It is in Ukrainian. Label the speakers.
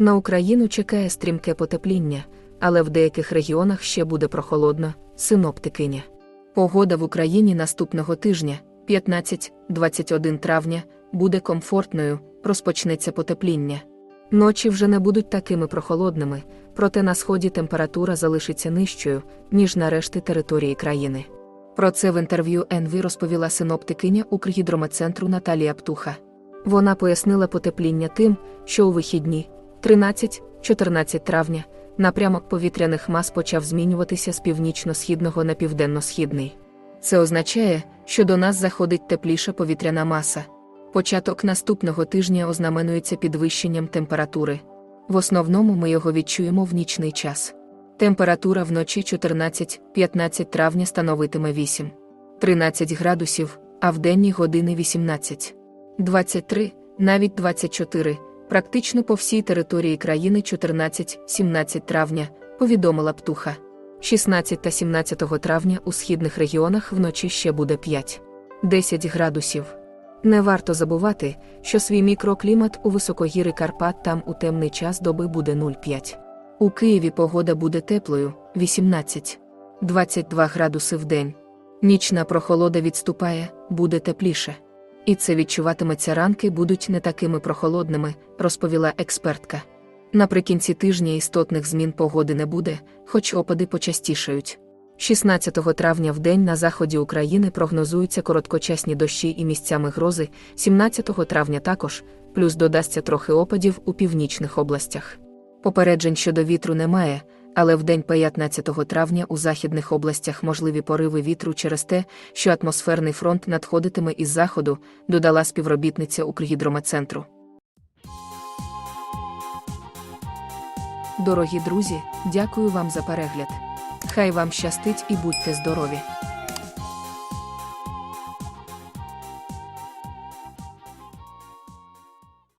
Speaker 1: На Україну чекає стрімке потепління, але в деяких регіонах ще буде прохолодно, синоптикиня. Погода в Україні наступного тижня, 15-21 травня, буде комфортною, розпочнеться потепління. Ночі вже не будуть такими прохолодними, проте на сході температура залишиться нижчою, ніж на решті території країни. Про це в інтерв'ю НВ розповіла синоптикиня Укргідрометцентру Наталія Птуха. Вона пояснила потепління тим, що у вихідні 13-14 травня напрямок повітряних мас почав змінюватися з північно-східного на південно-східний. Це означає, що до нас заходить тепліша повітряна маса. Початок наступного тижня ознаменується підвищенням температури. В основному ми його відчуємо в нічний час. Температура вночі 14-15 травня становитиме 8-13 градусів, а в денні години 18. 23, навіть 24, практично по всій території країни 14-17 травня, повідомила птуха. 16 та 17 травня у східних регіонах вночі ще буде 5-10 градусів. Не варто забувати, що свій мікроклімат у високогірі Карпат там у темний час доби буде 0,5. У Києві погода буде теплою 18-22 градуси в день. Нічна прохолода відступає, буде тепліше. І це відчуватиметься ранки будуть не такими прохолодними, розповіла експертка. Наприкінці тижня істотних змін погоди не буде, хоч опади почастішають. 16 травня в день на заході України прогнозуються короткочасні дощі і місцями грози, 17 травня також, плюс додасться трохи опадів у північних областях. Попереджень щодо вітру немає, але в день 15 травня у західних областях можливі пориви вітру через те, що атмосферний фронт надходитиме із заходу, додала співробітниця Укргідромецентру. Дорогі друзі, дякую вам за перегляд. Хай вам щастить і будьте здорові!